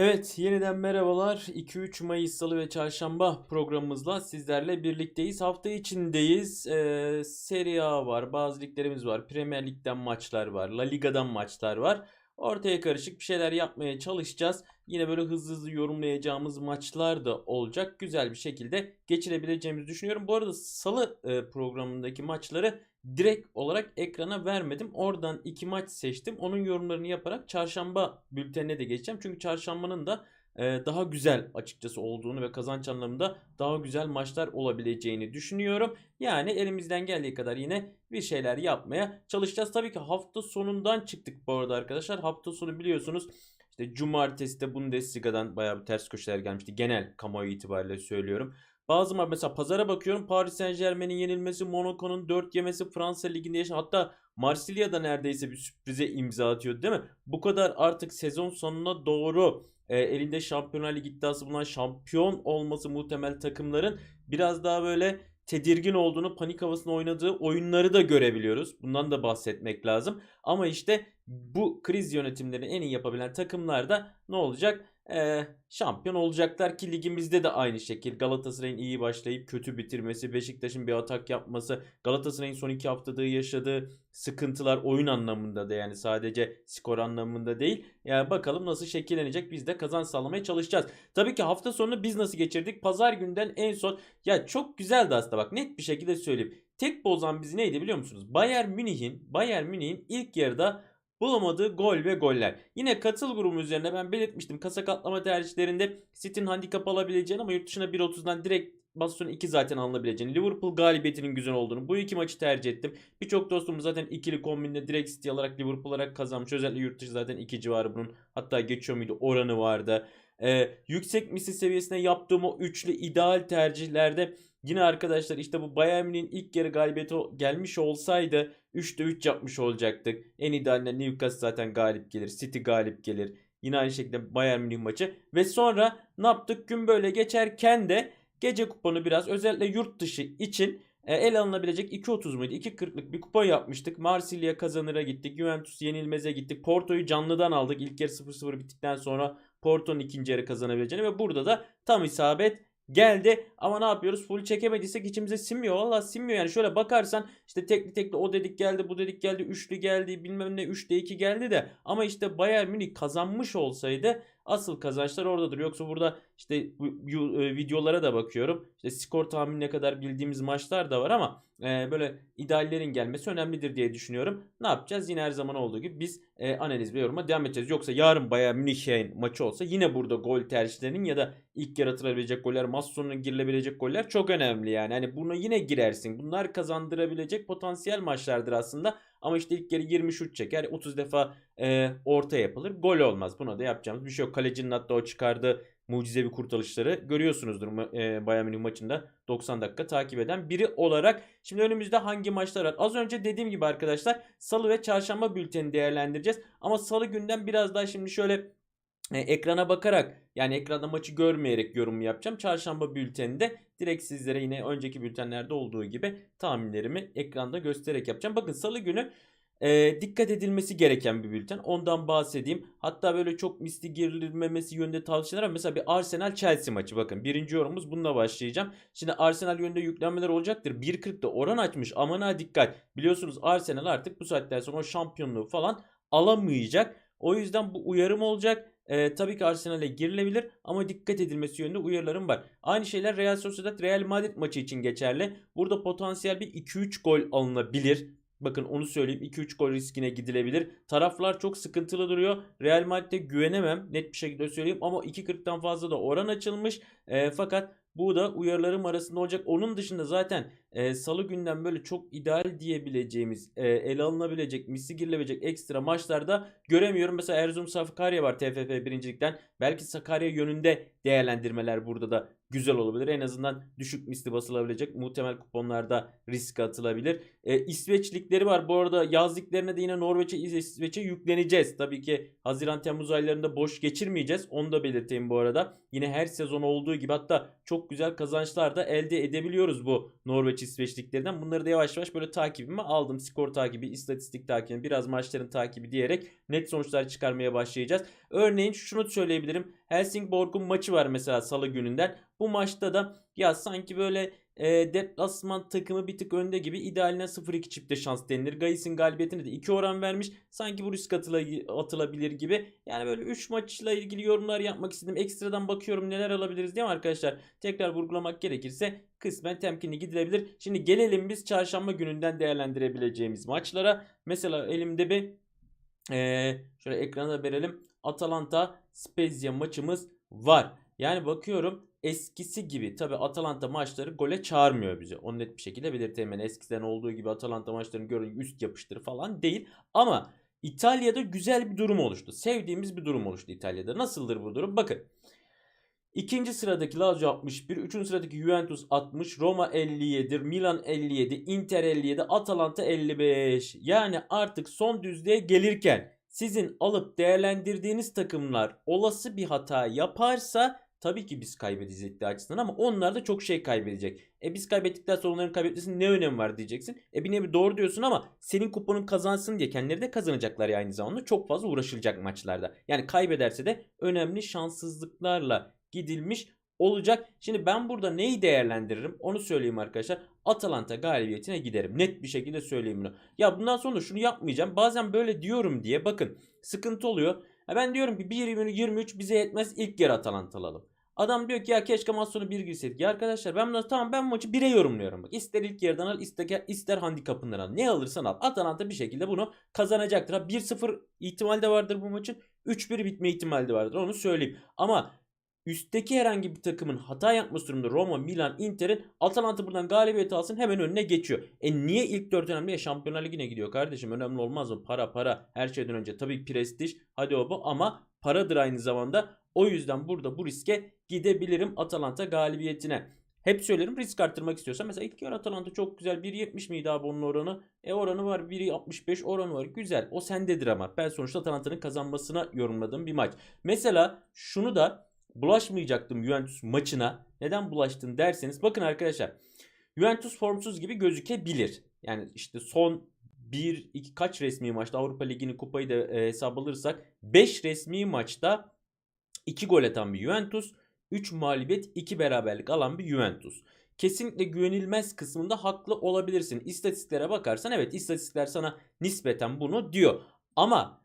Evet, yeniden merhabalar. 2-3 Mayıs Salı ve Çarşamba programımızla sizlerle birlikteyiz. Hafta içindeyiz. Ee, Serie A var, bazı liglerimiz var, Premier Lig'den maçlar var, La Liga'dan maçlar var. Ortaya karışık bir şeyler yapmaya çalışacağız. Yine böyle hızlı hızlı yorumlayacağımız maçlar da olacak. Güzel bir şekilde geçirebileceğimizi düşünüyorum. Bu arada Salı e, programındaki maçları direkt olarak ekrana vermedim. Oradan iki maç seçtim. Onun yorumlarını yaparak çarşamba bültenine de geçeceğim. Çünkü çarşambanın da daha güzel açıkçası olduğunu ve kazanç anlamında daha güzel maçlar olabileceğini düşünüyorum. Yani elimizden geldiği kadar yine bir şeyler yapmaya çalışacağız. Tabii ki hafta sonundan çıktık bu arada arkadaşlar. Hafta sonu biliyorsunuz işte cumartesi de Bundesliga'dan bayağı bir ters köşeler gelmişti. Genel kamuoyu itibariyle söylüyorum. Bazı mesela pazara bakıyorum Paris Saint Germain'in yenilmesi, Monaco'nun 4 yemesi, Fransa Ligi'nde yaşanan hatta Marsilya'da neredeyse bir sürprize imza atıyordu değil mi? Bu kadar artık sezon sonuna doğru e, elinde Şampiyonlar Ligi iddiası bulunan şampiyon olması muhtemel takımların biraz daha böyle tedirgin olduğunu, panik havasında oynadığı oyunları da görebiliyoruz. Bundan da bahsetmek lazım. Ama işte bu kriz yönetimlerini en iyi yapabilen takımlar da ne olacak? Ee, şampiyon olacaklar ki ligimizde de aynı şekil. Galatasaray'ın iyi başlayıp kötü bitirmesi, Beşiktaş'ın bir atak yapması, Galatasaray'ın son iki haftada yaşadığı sıkıntılar oyun anlamında da yani sadece skor anlamında değil. Yani bakalım nasıl şekillenecek biz de kazanç sağlamaya çalışacağız. Tabii ki hafta sonunu biz nasıl geçirdik? Pazar günden en son ya çok güzeldi aslında bak net bir şekilde söyleyeyim. Tek bozan bizi neydi biliyor musunuz? Bayern Münih'in Bayern Münih'in ilk yarıda bulamadığı gol ve goller. Yine katıl grubu üzerine ben belirtmiştim. Kasa katlama tercihlerinde City'nin handikap alabileceğini ama yurt dışına 1.30'dan direkt Baston'un 2 zaten alınabileceğini. Liverpool galibiyetinin güzel olduğunu. Bu iki maçı tercih ettim. Birçok dostumuz zaten ikili kombinde direkt City alarak Liverpool olarak kazanmış. Özellikle yurt dışı zaten 2 civarı bunun. Hatta geçiyor muydu oranı vardı. Ee, yüksek misli seviyesine yaptığım o üçlü ideal tercihlerde yine arkadaşlar işte bu Bayern Münih'in ilk yarı galibiyeti gelmiş olsaydı 3'te 3 yapmış olacaktık. En idealinde Newcastle zaten galip gelir. City galip gelir. Yine aynı şekilde Bayern Münih maçı. Ve sonra ne yaptık? Gün böyle geçerken de gece kuponu biraz özellikle yurt dışı için e, el alınabilecek 2.30 muydu? 2.40'lık bir kupon yapmıştık. Marsilya kazanıra gittik. Juventus yenilmeze gittik. Porto'yu canlıdan aldık. İlk yarı 0-0 bittikten sonra Porto'nun ikinci yarı kazanabileceğini ve burada da tam isabet geldi. Ama ne yapıyoruz? Full çekemediysek içimize sinmiyor. Valla sinmiyor yani. Şöyle bakarsan işte tekli tekli o dedik geldi, bu dedik geldi, üçlü geldi, bilmem ne 3'te 2 geldi de ama işte Bayern Münih kazanmış olsaydı asıl kazançlar oradadır. Yoksa burada işte bu, e, videolara da bakıyorum. İşte skor tahmini ne kadar bildiğimiz maçlar da var ama e, böyle ideallerin gelmesi önemlidir diye düşünüyorum. Ne yapacağız? Yine her zaman olduğu gibi biz e, analiz ve yoruma devam edeceğiz. Yoksa yarın Bayern Münih'in maçı olsa yine burada gol tercihlerinin ya da ilk yaratılabilecek goller, maç sonuna girilebilecek goller çok önemli yani. Hani bunu yine girersin. Bunlar kazandırabilecek potansiyel maçlardır aslında. Ama işte ilk yarı 20 şut çeker. 30 defa e, orta yapılır. Gol olmaz. Buna da yapacağımız bir şey yok. Kalecinin hatta o çıkardığı mucizevi kurtarışları görüyorsunuzdur e, Bayern Münih maçında 90 dakika takip eden biri olarak. Şimdi önümüzde hangi maçlar var? Az önce dediğim gibi arkadaşlar salı ve çarşamba bülteni değerlendireceğiz. Ama salı günden biraz daha şimdi şöyle e, ekrana bakarak yani ekranda maçı görmeyerek yorum yapacağım. Çarşamba bülteninde direkt sizlere yine önceki bültenlerde olduğu gibi tahminlerimi ekranda göstererek yapacağım. Bakın salı günü e, dikkat edilmesi gereken bir bülten. Ondan bahsedeyim. Hatta böyle çok misli girilmemesi yönünde tavsiyeler var. Mesela bir Arsenal Chelsea maçı bakın. Birinci yorumumuz bununla başlayacağım. Şimdi Arsenal yönünde yüklenmeler olacaktır. 1.40'da oran açmış. Aman ha dikkat. Biliyorsunuz Arsenal artık bu saatten sonra o şampiyonluğu falan alamayacak. O yüzden bu uyarım olacak. Ee, tabii ki Arsenal'e girilebilir ama dikkat edilmesi yönünde uyarılarım var. Aynı şeyler Real Sociedad Real Madrid maçı için geçerli. Burada potansiyel bir 2-3 gol alınabilir. Bakın onu söyleyeyim 2-3 gol riskine gidilebilir. Taraflar çok sıkıntılı duruyor. Real Madrid'e güvenemem net bir şekilde söyleyeyim ama 2.40'tan fazla da oran açılmış. E, fakat bu da uyarılarım arasında olacak. Onun dışında zaten e, salı günden böyle çok ideal diyebileceğimiz, e, ele alınabilecek, misli girilebilecek ekstra maçlarda göremiyorum. Mesela Erzurum Sakarya var TFF birincilikten. Belki Sakarya yönünde değerlendirmeler burada da güzel olabilir. En azından düşük misli basılabilecek muhtemel kuponlarda risk atılabilir. E, İsveç var. Bu arada yaz liglerine de yine Norveç'e, İsveç'e yükleneceğiz. Tabii ki Haziran Temmuz aylarında boş geçirmeyeceğiz. Onu da belirteyim bu arada. Yine her sezon olduğu gibi hatta çok güzel kazançlar da elde edebiliyoruz bu Norveç İsveç liglerinden. Bunları da yavaş yavaş böyle takibime aldım. Skor takibi, istatistik takibi, biraz maçların takibi diyerek net sonuçlar çıkarmaya başlayacağız. Örneğin şunu söyleyebilirim. Helsingborg'un maçı var mesela salı gününden. Bu maçta da ya sanki böyle e, deplasman takımı bir tık önde gibi idealine 0-2 çifte şans denilir. Gayis'in galibiyetine de 2 oran vermiş. Sanki bu risk atıla- atılabilir gibi. Yani böyle 3 maçla ilgili yorumlar yapmak istedim. Ekstradan bakıyorum neler alabiliriz diye ama arkadaşlar tekrar vurgulamak gerekirse kısmen temkinli gidilebilir. Şimdi gelelim biz çarşamba gününden değerlendirebileceğimiz maçlara. Mesela elimde bir ee, şöyle ekrana verelim. Atalanta Spezia maçımız var. Yani bakıyorum eskisi gibi tabi Atalanta maçları gole çağırmıyor bizi. Onu net bir şekilde belirteyim. Yani eskiden olduğu gibi Atalanta maçlarını görün üst yapıştır falan değil. Ama İtalya'da güzel bir durum oluştu. Sevdiğimiz bir durum oluştu İtalya'da. Nasıldır bu durum? Bakın. İkinci sıradaki Lazio 61, üçüncü sıradaki Juventus 60, Roma 57, Milan 57, Inter 57, Atalanta 55. Yani artık son düzlüğe gelirken sizin alıp değerlendirdiğiniz takımlar olası bir hata yaparsa tabii ki biz kaybedeceğiz iddia açısından ama onlar da çok şey kaybedecek. E biz kaybettikten sonra onların kaybetmesinin ne önemi var diyeceksin. E bir nevi doğru diyorsun ama senin kuponun kazansın diye kendileri de kazanacaklar ya aynı zamanda. Çok fazla uğraşılacak maçlarda. Yani kaybederse de önemli şanssızlıklarla gidilmiş olacak. Şimdi ben burada neyi değerlendiririm onu söyleyeyim arkadaşlar. Atalanta galibiyetine giderim. Net bir şekilde söyleyeyim bunu. Ya bundan sonra şunu yapmayacağım. Bazen böyle diyorum diye bakın sıkıntı oluyor. Ha ben diyorum ki 1-23 bize yetmez ilk yarı Atalanta alalım. Adam diyor ki ya keşke maç sonu 1 girseydik. Ya arkadaşlar ben bunu tamam ben maçı 1'e yorumluyorum. Bak ister ilk yarıdan al ister, ister handikapından al. Ne alırsan al. Atalanta bir şekilde bunu kazanacaktır. Ha 1-0 ihtimal de vardır bu maçın. 3-1 bitme ihtimali de vardır onu söyleyeyim. Ama üstteki herhangi bir takımın hata yapması durumunda Roma, Milan, Inter'in Atalanta buradan galibiyet alsın hemen önüne geçiyor. E niye ilk 4 önemli? Ya Şampiyonlar Ligi'ne gidiyor kardeşim. Önemli olmaz mı? Para para. Her şeyden önce tabii prestij. Hadi o bu ama paradır aynı zamanda. O yüzden burada bu riske gidebilirim Atalanta galibiyetine. Hep söylerim risk arttırmak istiyorsan mesela ilk yarı Atalanta çok güzel 1.70 miydi abi onun oranı? E oranı var 1.65 oranı var güzel o sendedir ama ben sonuçta Atalanta'nın kazanmasına yorumladığım bir maç. Mesela şunu da bulaşmayacaktım Juventus maçına. Neden bulaştın derseniz bakın arkadaşlar. Juventus formsuz gibi gözükebilir. Yani işte son 1 2 kaç resmi maçta Avrupa Ligi'ni kupayı da e, hesap alırsak 5 resmi maçta 2 gol atan bir Juventus, 3 mağlubiyet, 2 beraberlik alan bir Juventus. Kesinlikle güvenilmez kısmında haklı olabilirsin. İstatistiklere bakarsan evet istatistikler sana nispeten bunu diyor. Ama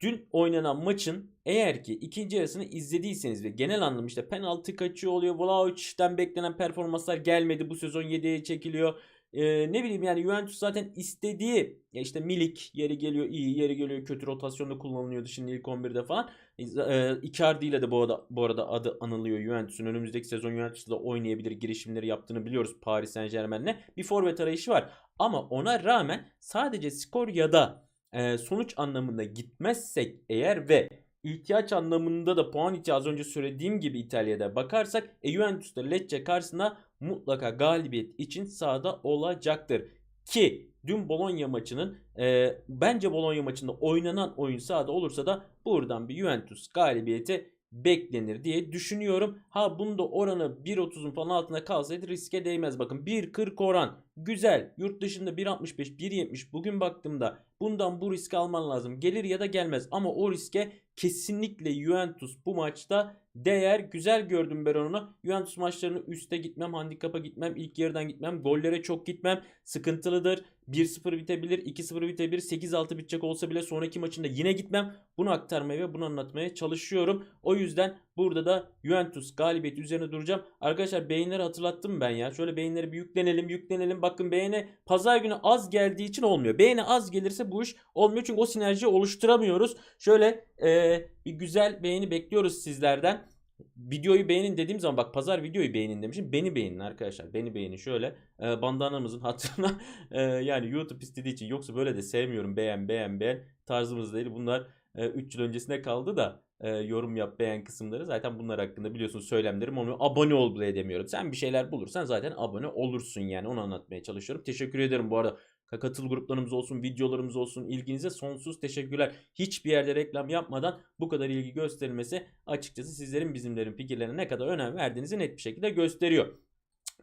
dün oynanan maçın eğer ki ikinci yarısını izlediyseniz ve genel anlamda işte penaltı kaçıyor oluyor. Vlahovic'den beklenen performanslar gelmedi. Bu sezon 7'ye çekiliyor. Ee, ne bileyim yani Juventus zaten istediği ya işte Milik yeri geliyor iyi yeri geliyor kötü rotasyonda kullanılıyordu şimdi ilk 11'de falan. Ee, Icardi ile de bu arada, bu arada adı anılıyor Juventus'un. Önümüzdeki sezon Juventus'ta oynayabilir girişimleri yaptığını biliyoruz Paris Saint Germain'le. Bir forvet arayışı var. Ama ona rağmen sadece skor ya da e, sonuç anlamında gitmezsek eğer ve ihtiyaç anlamında da puan ihtiyacı az önce söylediğim gibi İtalya'da bakarsak e, Juventus'ta Lecce karşısında mutlaka galibiyet için sahada olacaktır. Ki dün Bologna maçının e, bence Bologna maçında oynanan oyun sahada olursa da buradan bir Juventus galibiyeti beklenir diye düşünüyorum. Ha bunda oranı 1.30'un falan altında kalsaydı riske değmez. Bakın 1.40 oran güzel. Yurt dışında 1.65 1.70 bugün baktığımda bundan bu riski alman lazım. Gelir ya da gelmez ama o riske kesinlikle Juventus bu maçta değer. Güzel gördüm ben onu. Juventus maçlarını üste gitmem, handikapa gitmem, ilk yarıdan gitmem, gollere çok gitmem. Sıkıntılıdır. 1-0 bitebilir, 2-0 bitebilir, 8-6 bitecek olsa bile sonraki maçında yine gitmem. Bunu aktarmaya ve bunu anlatmaya çalışıyorum. O yüzden burada da Juventus galibiyeti üzerine duracağım. Arkadaşlar beyinleri hatırlattım ben ya. Şöyle beyinleri bir yüklenelim, yüklenelim. Bakın beğeni pazar günü az geldiği için olmuyor. Beğeni az gelirse bu iş olmuyor. Çünkü o sinerjiyi oluşturamıyoruz. Şöyle ee, bir güzel beğeni bekliyoruz sizlerden. Videoyu beğenin dediğim zaman bak pazar videoyu beğenin demişim. Beni beğenin arkadaşlar. Beni beğenin şöyle. E, bandanamızın hatırına e, yani YouTube istediği için yoksa böyle de sevmiyorum. Beğen beğen beğen tarzımız değil. Bunlar 3 yıl öncesine kaldı da e, yorum yap beğen kısımları zaten bunlar hakkında biliyorsun söylemlerim onu abone ol bile demiyorum. Sen bir şeyler bulursan zaten abone olursun yani onu anlatmaya çalışıyorum. Teşekkür ederim bu arada. Katıl gruplarımız olsun, videolarımız olsun ilginize sonsuz teşekkürler. Hiçbir yerde reklam yapmadan bu kadar ilgi gösterilmesi açıkçası sizlerin bizimlerin fikirlerine ne kadar önem verdiğinizi net bir şekilde gösteriyor.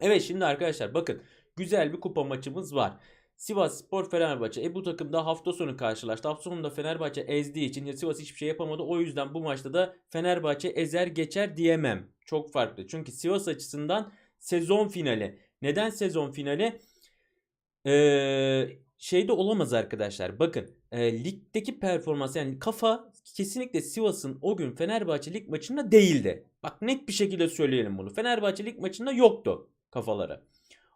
Evet şimdi arkadaşlar bakın güzel bir kupa maçımız var. Sivas Spor Fenerbahçe. E bu takım da hafta sonu karşılaştı. Hafta sonunda Fenerbahçe ezdiği için Sivas hiçbir şey yapamadı. O yüzden bu maçta da Fenerbahçe ezer geçer diyemem. Çok farklı. Çünkü Sivas açısından sezon finali. Neden sezon finali? Ee, şeyde olamaz arkadaşlar. Bakın e, ligdeki performans yani kafa kesinlikle Sivas'ın o gün Fenerbahçe lig maçında değildi. Bak net bir şekilde söyleyelim bunu. Fenerbahçe lig maçında yoktu kafaları.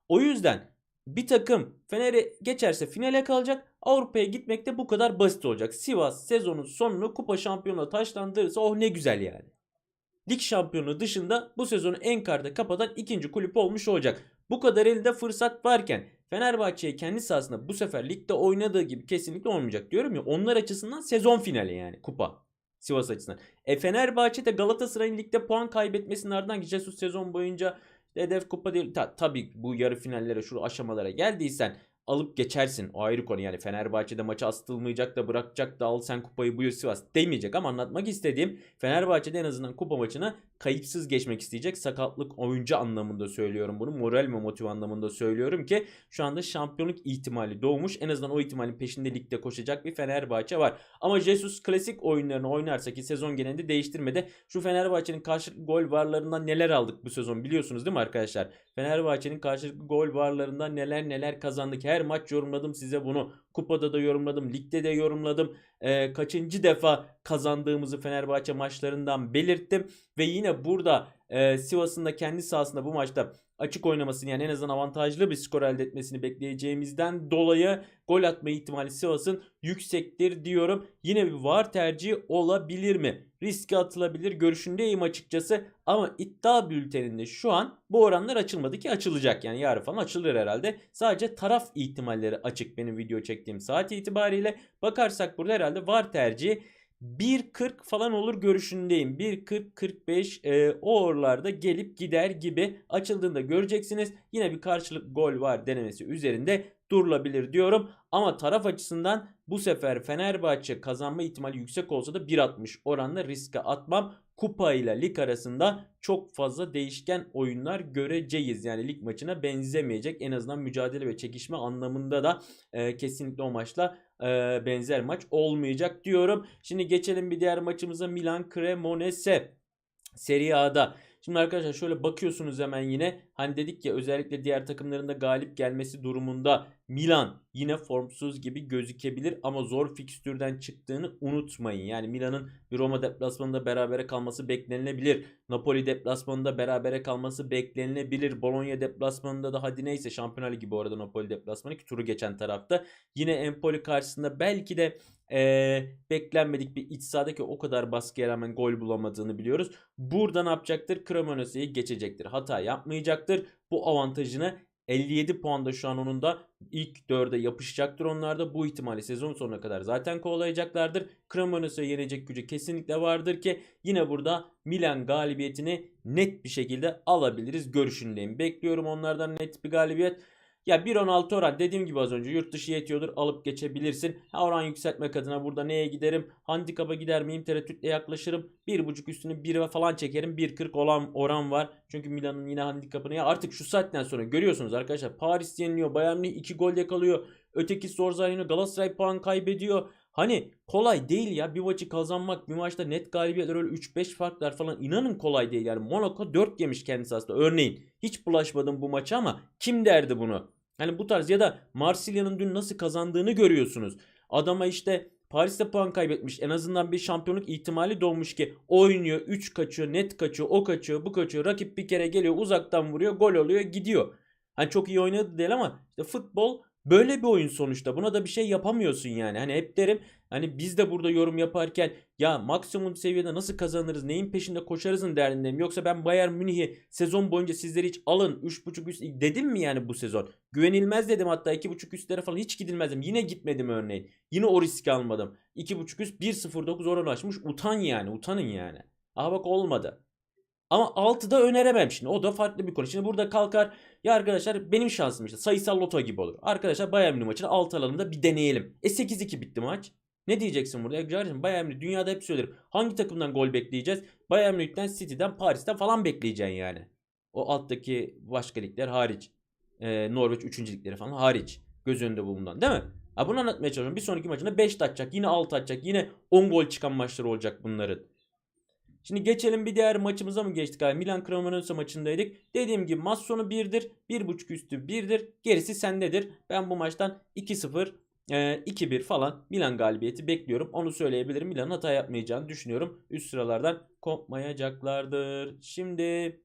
O yüzden bir takım Fener'e geçerse finale kalacak. Avrupa'ya gitmek de bu kadar basit olacak. Sivas sezonun sonunu kupa şampiyonluğa taşlandırırsa oh ne güzel yani. Lig şampiyonu dışında bu sezonu en karda kapatan ikinci kulüp olmuş olacak. Bu kadar elde fırsat varken Fenerbahçe'ye kendi sahasında bu sefer ligde oynadığı gibi kesinlikle olmayacak diyorum ya. Onlar açısından sezon finali yani kupa. Sivas açısından. E Fenerbahçe de Galatasaray'ın ligde puan kaybetmesinin ardından Jesus sezon boyunca hedef kupa değil. Ta, tabii bu yarı finallere şu aşamalara geldiysen alıp geçersin. O ayrı konu yani Fenerbahçe'de maçı astılmayacak da bırakacak da al sen kupayı buyur Sivas demeyecek ama anlatmak istediğim Fenerbahçe'de en azından kupa maçını kayıpsız geçmek isteyecek. Sakatlık oyuncu anlamında söylüyorum bunu. Moral ve motive anlamında söylüyorum ki şu anda şampiyonluk ihtimali doğmuş. En azından o ihtimalin peşinde ligde koşacak bir Fenerbahçe var. Ama Jesus klasik oyunlarını oynarsa ki sezon genelinde değiştirmedi. Şu Fenerbahçe'nin karşılıklı gol varlarından neler aldık bu sezon biliyorsunuz değil mi arkadaşlar? Fenerbahçe'nin karşılıklı gol varlarından neler neler kazandık. Her maç yorumladım size bunu. Kupada da yorumladım, ligde de yorumladım. Ee, kaçıncı defa kazandığımızı Fenerbahçe maçlarından belirttim. Ve yine burada e, Sivas'ın da kendi sahasında bu maçta açık oynamasını yani en azından avantajlı bir skor elde etmesini bekleyeceğimizden dolayı gol atma ihtimali Sivas'ın yüksektir diyorum. Yine bir var tercihi olabilir mi? Riske atılabilir görüşündeyim açıkçası ama iddia bülteninde şu an bu oranlar açılmadı ki açılacak yani yarın falan açılır herhalde. Sadece taraf ihtimalleri açık benim video çektiğim saat itibariyle. Bakarsak burada herhalde var tercihi 1.40 falan olur görüşündeyim. 1.40-45 e, o oralarda gelip gider gibi açıldığında göreceksiniz. Yine bir karşılık gol var denemesi üzerinde durulabilir diyorum. Ama taraf açısından bu sefer Fenerbahçe kazanma ihtimali yüksek olsa da 1.60 oranla riske atmam. Kupa ile lig arasında çok fazla değişken oyunlar göreceğiz. Yani lig maçına benzemeyecek. En azından mücadele ve çekişme anlamında da e, kesinlikle o maçla e, benzer maç olmayacak diyorum. Şimdi geçelim bir diğer maçımıza Milan Cremonese. Serie A'da. Şimdi arkadaşlar şöyle bakıyorsunuz hemen yine. Hani dedik ya özellikle diğer takımların da galip gelmesi durumunda Milan yine formsuz gibi gözükebilir ama zor fikstürden çıktığını unutmayın. Yani Milan'ın bir Roma deplasmanında berabere kalması beklenilebilir. Napoli deplasmanında berabere kalması beklenilebilir. Bologna deplasmanında da hadi neyse Şampiyonlar Ligi bu arada Napoli deplasmanı ki turu geçen tarafta. Yine Empoli karşısında belki de ee, beklenmedik bir iç sahadaki o kadar baskıya rağmen gol bulamadığını biliyoruz. Burada ne yapacaktır? Cremonese'yi geçecektir. Hata yapmayacaktır. Bu avantajını 57 puanda şu an onun da ilk 4'e yapışacaktır onlar da. Bu ihtimali sezon sonuna kadar zaten kovalayacaklardır. Cremonese'yi yenecek gücü kesinlikle vardır ki yine burada Milan galibiyetini net bir şekilde alabiliriz görüşündeyim. Bekliyorum onlardan net bir galibiyet. Ya 1.16 oran dediğim gibi az önce yurt dışı yetiyordur alıp geçebilirsin. Ha, oran yükseltmek adına burada neye giderim? Handikapa gider miyim? Tereddütle yaklaşırım. 1.5 üstünü 1'e falan çekerim. 1.40 olan oran var. Çünkü Milan'ın yine handikapını ya artık şu saatten sonra görüyorsunuz arkadaşlar. Paris yeniliyor. Bayern Münih 2 gol yakalıyor. Öteki Zorzar yeniyor. Galatasaray puan kaybediyor. Hani kolay değil ya bir maçı kazanmak bir maçta net galibiyetler öyle 3-5 farklar falan inanın kolay değil yani Monaco 4 yemiş kendisi aslında örneğin hiç bulaşmadım bu maça ama kim derdi bunu Hani bu tarz ya da Marsilya'nın dün nasıl kazandığını görüyorsunuz. Adama işte Paris'te puan kaybetmiş. En azından bir şampiyonluk ihtimali doğmuş ki oynuyor, 3 kaçıyor, net kaçıyor, o kaçıyor, bu kaçıyor. Rakip bir kere geliyor, uzaktan vuruyor, gol oluyor, gidiyor. Hani çok iyi oynadı değil ama işte futbol Böyle bir oyun sonuçta. Buna da bir şey yapamıyorsun yani. Hani hep derim hani biz de burada yorum yaparken ya maksimum seviyede nasıl kazanırız, neyin peşinde koşarızın derdindeyim. Yoksa ben Bayern Münih'i sezon boyunca sizleri hiç alın 3.5 üst dedim mi yani bu sezon? Güvenilmez dedim hatta 2.5 üstlere falan hiç gidilmezdim. Yine gitmedim örneğin. Yine o riski almadım. 2.5 üst 1.09 oran açmış. Utan yani utanın yani. Aha bak olmadı. Ama 6'da öneremem şimdi. O da farklı bir konu. Şimdi burada kalkar ya arkadaşlar benim şansım işte sayısal loto gibi olur. Arkadaşlar Bayern Münih maçını 6 alalım da bir deneyelim. E 8-2 bitti maç. Ne diyeceksin burada? Ya kardeşim Bayern Münih dünyada hep söylerim. Hangi takımdan gol bekleyeceğiz? Bayern Münih'ten, City'den, Paris'ten falan bekleyeceksin yani. O alttaki başka ligler hariç. Ee, Norveç 3. ligleri falan hariç. Göz önünde bulundan değil mi? Ha bunu anlatmaya çalışıyorum. Bir sonraki maçında 5 atacak. Yine 6 atacak. Yine 10 gol çıkan maçlar olacak bunların. Şimdi geçelim bir diğer maçımıza mı geçtik abi? Milan Cremonese maçındaydık. Dediğim gibi maç sonu 1'dir. 1.5 üstü 1'dir. Gerisi sendedir. Ben bu maçtan 2-0 e, 2-1 falan Milan galibiyeti bekliyorum. Onu söyleyebilirim. Milan hata yapmayacağını düşünüyorum. Üst sıralardan kopmayacaklardır. Şimdi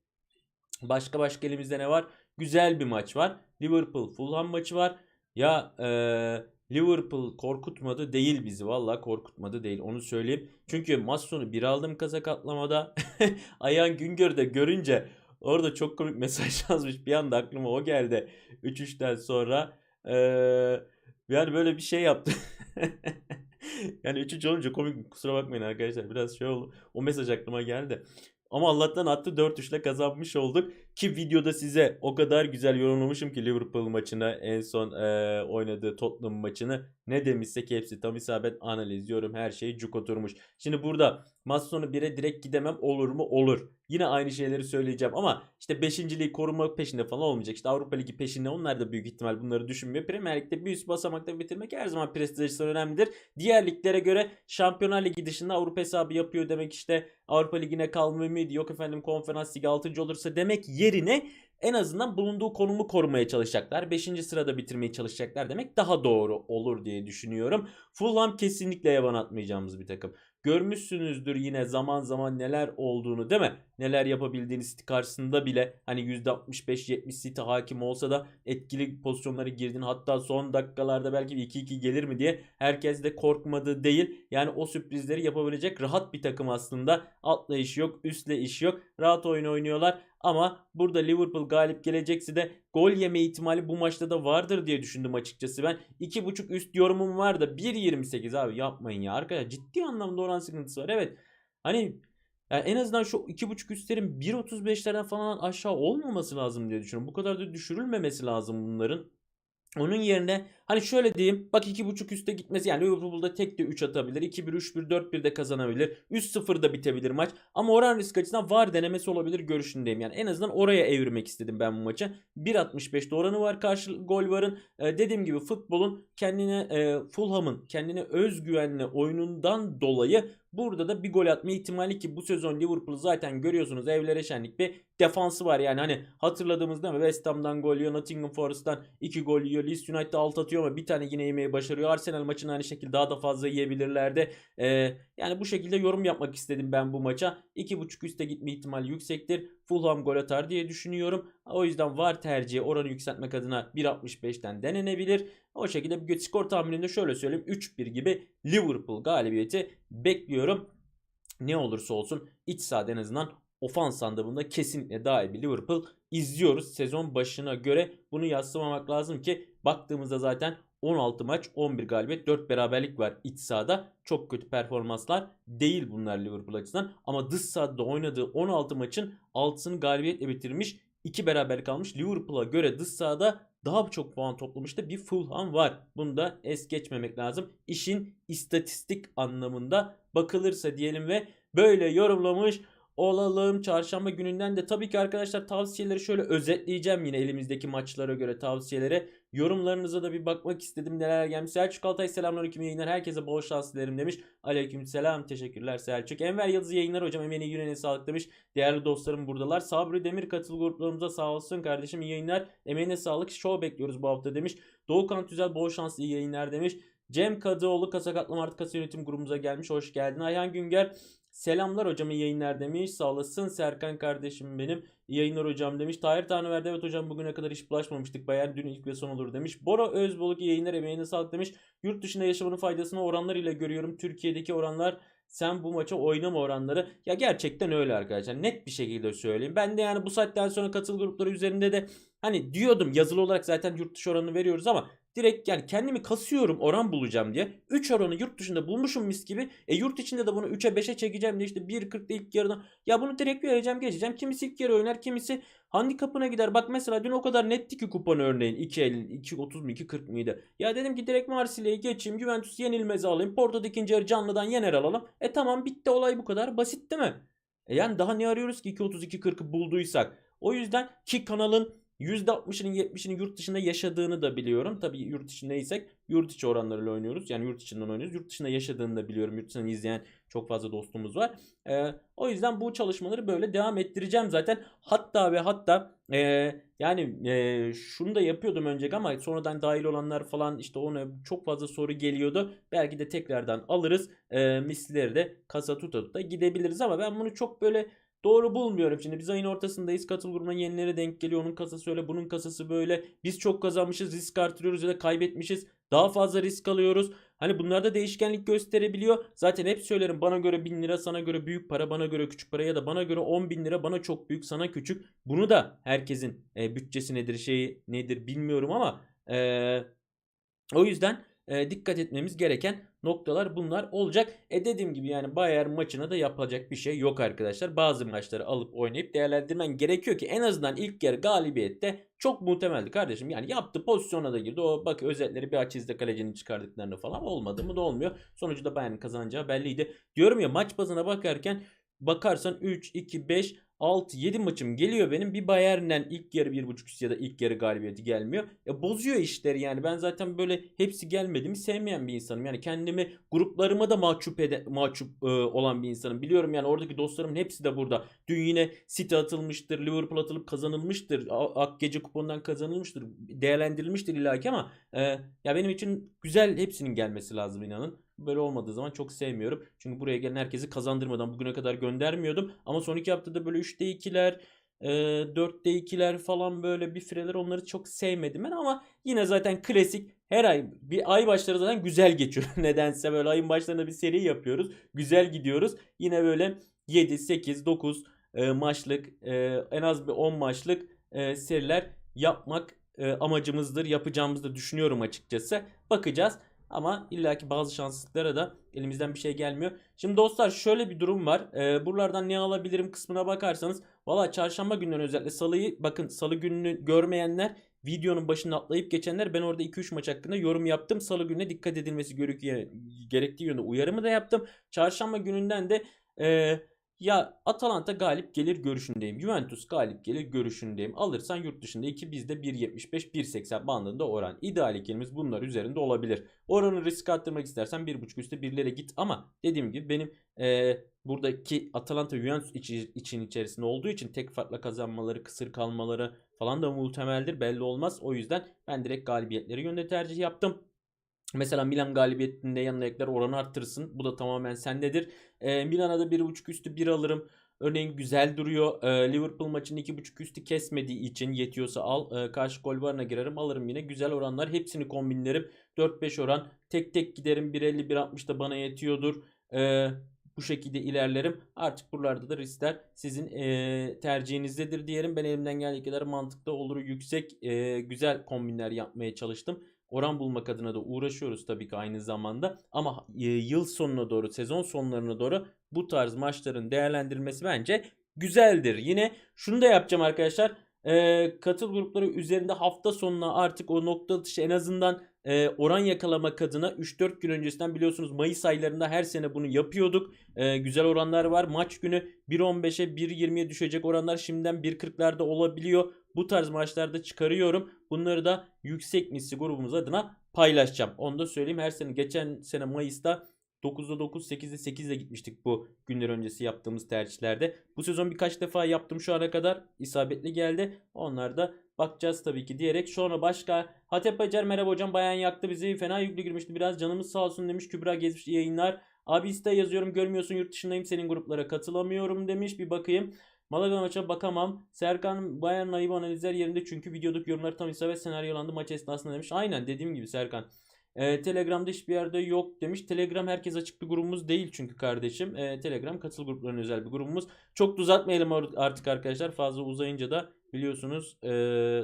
başka başka elimizde ne var? Güzel bir maç var. Liverpool Fulham maçı var. Ya e, Liverpool korkutmadı değil bizi. Valla korkutmadı değil. Onu söyleyeyim. Çünkü maç bir aldım kazak atlamada. Ayhan Güngör'ü de görünce orada çok komik mesaj yazmış. Bir anda aklıma o geldi. 3-3'ten sonra. E, yani böyle bir şey yaptı. yani 3-3 olunca komik kusura bakmayın arkadaşlar. Biraz şey oldu. O mesaj aklıma geldi. Ama Allah'tan attı 4-3'le kazanmış olduk. Ki videoda size o kadar güzel yorumlamışım ki Liverpool maçını en son e, oynadığı Tottenham maçını. Ne demişsek hepsi tam isabet analiz, yorum her şey cuk oturmuş. Şimdi burada maç sonu 1'e direkt gidemem olur mu? Olur. Yine aynı şeyleri söyleyeceğim ama işte 5. lig koruma peşinde falan olmayacak. İşte Avrupa Ligi peşinde onlar da büyük ihtimal bunları düşünmüyor. Premier Lig'de bir üst basamakta bitirmek her zaman prestij önemlidir. Diğer liglere göre Şampiyonlar Ligi dışında Avrupa hesabı yapıyor demek işte Avrupa Ligi'ne kalma ümidi yok efendim konferans ligi 6. olursa demek yerine en azından bulunduğu konumu korumaya çalışacaklar. 5. sırada bitirmeye çalışacaklar demek daha doğru olur diye düşünüyorum. Fulham kesinlikle yaban atmayacağımız bir takım. Görmüşsünüzdür yine zaman zaman neler olduğunu değil mi? Neler yapabildiğini City karşısında bile hani %65-70 City hakim olsa da etkili pozisyonları girdin. Hatta son dakikalarda belki 2-2 gelir mi diye herkes de korkmadı değil. Yani o sürprizleri yapabilecek rahat bir takım aslında. Altla iş yok, üstle iş yok. Rahat oyun oynuyorlar. Ama burada Liverpool galip gelecekse de gol yeme ihtimali bu maçta da vardır diye düşündüm açıkçası ben. 2.5 üst yorumum var da 1.28 abi yapmayın ya. Arkadaşlar ciddi anlamda oran sıkıntısı var. Evet hani yani en azından şu 2.5 üstlerin 1.35'lerden falan aşağı olmaması lazım diye düşünüyorum. Bu kadar da düşürülmemesi lazım bunların. Onun yerine hani şöyle diyeyim bak 2.5 üste gitmesi yani Liverpool'da tek de 3 atabilir. 2-1 3-1 4-1 de kazanabilir. 3-0 da bitebilir maç. Ama oran risk açısından var denemesi olabilir görüşündeyim. Yani en azından oraya evirmek istedim ben bu maça. 1.65'te oranı var karşı gol varın. Ee, dediğim gibi futbolun kendine e, Fulham'ın kendine özgüvenli oyunundan dolayı Burada da bir gol atma ihtimali ki bu sezon Liverpool zaten görüyorsunuz evlere şenlik bir defansı var. Yani hani hatırladığımızda mı West Ham'dan gol yiyor, Nottingham Forest'tan 2 gol yiyor, Leeds United'da 6 atıyor ama bir tane yine yemeyi başarıyor. Arsenal maçını aynı şekilde daha da fazla yiyebilirlerdi. Ee, yani bu şekilde yorum yapmak istedim ben bu maça. 2.5 üste gitme ihtimali yüksektir. Fulham gol atar diye düşünüyorum. O yüzden var tercihi oranı yükseltmek adına 1.65'ten denenebilir. O şekilde bir skor tahmininde şöyle söyleyeyim. 3-1 gibi Liverpool galibiyeti bekliyorum. Ne olursa olsun iç sahada en azından ofans sandığında kesinlikle daha iyi bir Liverpool izliyoruz. Sezon başına göre bunu yaslamamak lazım ki baktığımızda zaten 16 maç 11 galibiyet 4 beraberlik var iç sahada. Çok kötü performanslar değil bunlar Liverpool açısından. Ama dış sahada oynadığı 16 maçın 6'sını galibiyetle bitirmiş. 2 beraberlik almış. Liverpool'a göre dış sahada daha çok puan toplamıştı. Bir Fulham var. Bunu da es geçmemek lazım. İşin istatistik anlamında bakılırsa diyelim ve böyle yorumlamış olalım. Çarşamba gününden de tabii ki arkadaşlar tavsiyeleri şöyle özetleyeceğim yine elimizdeki maçlara göre tavsiyelere. Yorumlarınıza da bir bakmak istedim neler gelmiş. Selçuk Altay selamünaleyküm yayınlar. Herkese bol şans dilerim demiş. Aleykümselam teşekkürler Selçuk. Enver Yıldız yayınlar hocam emeğine yüreğine sağlık demiş. Değerli dostlarım buradalar. Sabri Demir katıl gruplarımıza sağ olsun kardeşim iyi yayınlar. Emeğine sağlık. Show bekliyoruz bu hafta demiş. Doğukan Tüzel bol şans iyi yayınlar demiş. Cem Kadıoğlu Kasa Katlama Artı Kasa Yönetim grubumuza gelmiş. Hoş geldin. Ayhan Günger Selamlar hocam iyi yayınlar demiş. Sağ olasın Serkan kardeşim benim. Yayınlar hocam demiş. Tahir Tanrıverdi evet hocam bugüne kadar hiç bulaşmamıştık. Bayern dün ilk ve son olur demiş. Bora Özboluk yayınlar emeğine sağlık demiş. Yurt dışında yaşamanın faydasını oranlar ile görüyorum. Türkiye'deki oranlar sen bu maça oynama oranları. Ya gerçekten öyle arkadaşlar. Net bir şekilde söyleyeyim. Ben de yani bu saatten sonra katıl grupları üzerinde de hani diyordum yazılı olarak zaten yurt dışı oranını veriyoruz ama direkt yani kendimi kasıyorum oran bulacağım diye. 3 oranı yurt dışında bulmuşum mis gibi. E yurt içinde de bunu 3'e 5'e çekeceğim diye işte 1.40'da ilk yarıdan. Ya bunu direkt vereceğim geçeceğim. Kimisi ilk yarı oynar kimisi handikapına gider. Bak mesela dün o kadar netti ki kupon örneğin 2.50 2.30 mu 2.40 mıydı? Ya dedim ki direkt Marsilya'yı geçeyim. Juventus yenilmezi alayım. Porto'da ikinci yarı canlıdan yener alalım. E tamam bitti olay bu kadar basit değil mi? E yani daha ne arıyoruz ki 2.32-40'ı bulduysak. O yüzden ki kanalın %60'ının 70'inin yurt dışında yaşadığını da biliyorum. Tabii yurt içindeysek yurt içi oranlarıyla oynuyoruz. Yani yurt içinden oynuyoruz. Yurt dışında yaşadığını da biliyorum. Yurt dışından izleyen çok fazla dostumuz var. Ee, o yüzden bu çalışmaları böyle devam ettireceğim zaten. Hatta ve hatta e, yani e, şunu da yapıyordum önceki ama sonradan dahil olanlar falan işte ona çok fazla soru geliyordu. Belki de tekrardan alırız. E, mislileri de kasa tuta tuta gidebiliriz ama ben bunu çok böyle Doğru bulmuyorum. Şimdi biz ayın ortasındayız. Katıl grubuna yenileri denk geliyor. Onun kasası öyle, bunun kasası böyle. Biz çok kazanmışız, risk artırıyoruz ya da kaybetmişiz. Daha fazla risk alıyoruz. Hani bunlarda değişkenlik gösterebiliyor. Zaten hep söylerim bana göre 1000 lira, sana göre büyük para, bana göre küçük para ya da bana göre 10 bin lira, bana çok büyük, sana küçük. Bunu da herkesin e, bütçesi nedir, şeyi nedir bilmiyorum ama e, o yüzden e, dikkat etmemiz gereken noktalar bunlar olacak. E dediğim gibi yani Bayern maçına da yapacak bir şey yok arkadaşlar. Bazı maçları alıp oynayıp değerlendirmen gerekiyor ki en azından ilk yarı galibiyette çok muhtemeldi kardeşim. Yani yaptı pozisyona da girdi. O bak özetleri bir açı izle kalecinin çıkardıklarını falan olmadı mı da olmuyor. Sonucu da Bayern'in kazanacağı belliydi. Diyorum ya maç bazına bakarken bakarsan 3, 2, 5, 6, 7 maçım geliyor benim. Bir Bayern'den ilk yarı 1.5 üst ya da ilk yarı galibiyeti gelmiyor. Ya bozuyor işleri yani. Ben zaten böyle hepsi gelmediğimi sevmeyen bir insanım. Yani kendimi gruplarıma da mahcup ede, mahcup e, olan bir insanım. Biliyorum yani oradaki dostlarımın hepsi de burada. Dün yine City atılmıştır, Liverpool atılıp kazanılmıştır. Ak Gece kuponundan kazanılmıştır. Değerlendirilmiştir illaki ama e, ya benim için güzel hepsinin gelmesi lazım inanın. Böyle olmadığı zaman çok sevmiyorum. Çünkü buraya gelen herkesi kazandırmadan bugüne kadar göndermiyordum. Ama son iki haftada böyle 3'te 2'ler, 4'te 2'ler falan böyle bir fireler onları çok sevmedim ben ama yine zaten klasik her ay bir ay başları zaten güzel geçiyor. Nedense böyle ayın başlarında bir seri yapıyoruz. Güzel gidiyoruz. Yine böyle 7, 8, 9 maçlık en az bir 10 maçlık seriler yapmak amacımızdır. Yapacağımızı düşünüyorum açıkçası. Bakacağız. Ama illaki bazı şanslıklara da elimizden bir şey gelmiyor. Şimdi dostlar şöyle bir durum var. Ee, buralardan ne alabilirim kısmına bakarsanız. Valla çarşamba günden özellikle salıyı bakın salı gününü görmeyenler videonun başına atlayıp geçenler ben orada 2-3 maç hakkında yorum yaptım. Salı gününe dikkat edilmesi gerektiği yönde uyarımı da yaptım. Çarşamba gününden de e, ya Atalanta galip gelir görüşündeyim. Juventus galip gelir görüşündeyim. Alırsan yurt dışında 2 bizde 1.75 1.80 bandında oran. İdeal ikilimiz bunlar üzerinde olabilir. Oranı risk arttırmak istersen 1.5 üstte birlere git ama dediğim gibi benim e, buradaki Atalanta Juventus içi, için içerisinde olduğu için tek farkla kazanmaları, kısır kalmaları falan da muhtemeldir. Belli olmaz. O yüzden ben direkt galibiyetleri yönde tercih yaptım. Mesela Milan galibiyetinde yanına ekler oranı arttırırsın. Bu da tamamen sendedir. E, Milan'a da 1.5 üstü 1 alırım. Örneğin güzel duruyor. E, Liverpool maçını 2.5 üstü kesmediği için yetiyorsa al. E, karşı gol varına girerim alırım yine. Güzel oranlar. Hepsini kombinlerim. 4-5 oran. Tek tek giderim. 1.50 1.60 da bana yetiyordur. E, bu şekilde ilerlerim. Artık buralarda da riskler sizin e, tercihinizdedir diyelim. Ben elimden geldiği kadar mantıklı olur yüksek e, güzel kombinler yapmaya çalıştım oran bulmak adına da uğraşıyoruz tabii ki aynı zamanda. Ama e, yıl sonuna doğru, sezon sonlarına doğru bu tarz maçların değerlendirilmesi bence güzeldir. Yine şunu da yapacağım arkadaşlar. E, katıl grupları üzerinde hafta sonuna artık o nokta atışı en azından e, oran yakalamak adına 3-4 gün öncesinden biliyorsunuz Mayıs aylarında her sene bunu yapıyorduk. E, güzel oranlar var. Maç günü 1.15'e 1.20'ye düşecek oranlar şimdiden 1.40'larda olabiliyor. Bu tarz maçlarda çıkarıyorum. Bunları da yüksek misli grubumuz adına paylaşacağım. Onu da söyleyeyim. Her sene geçen sene Mayıs'ta 9'da 9, 8'de 8'de gitmiştik bu günler öncesi yaptığımız tercihlerde. Bu sezon birkaç defa yaptım şu ana kadar. isabetli geldi. Onlar da bakacağız tabii ki diyerek. Sonra başka Hatep Acar merhaba hocam bayan yaktı bizi. Fena yüklü girmişti biraz canımız sağ olsun demiş. Kübra gezmiş yayınlar. Abi iste yazıyorum görmüyorsun yurt dışındayım senin gruplara katılamıyorum demiş. Bir bakayım. Malaga maça bakamam. Serkan bayağı naif analizler yerinde çünkü videodaki yorumlar tam isabet senaryolandı maç esnasında demiş. Aynen dediğim gibi Serkan. E, Telegram'da hiçbir yerde yok demiş. Telegram herkes açık bir grubumuz değil çünkü kardeşim. E, Telegram katıl gruplarının özel bir grubumuz. Çok uzatmayalım artık arkadaşlar. Fazla uzayınca da Biliyorsunuz e,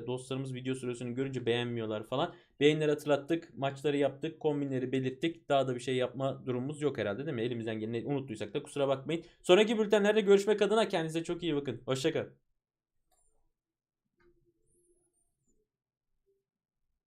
dostlarımız video sürесini görünce beğenmiyorlar falan. Beğenileri hatırlattık, maçları yaptık, kombinleri belirttik. Daha da bir şey yapma durumumuz yok herhalde değil mi? Elimizden geleni unuttuysak da kusura bakmayın. Sonraki bültenlerde görüşmek adına kendinize çok iyi bakın. Hoşçakalın.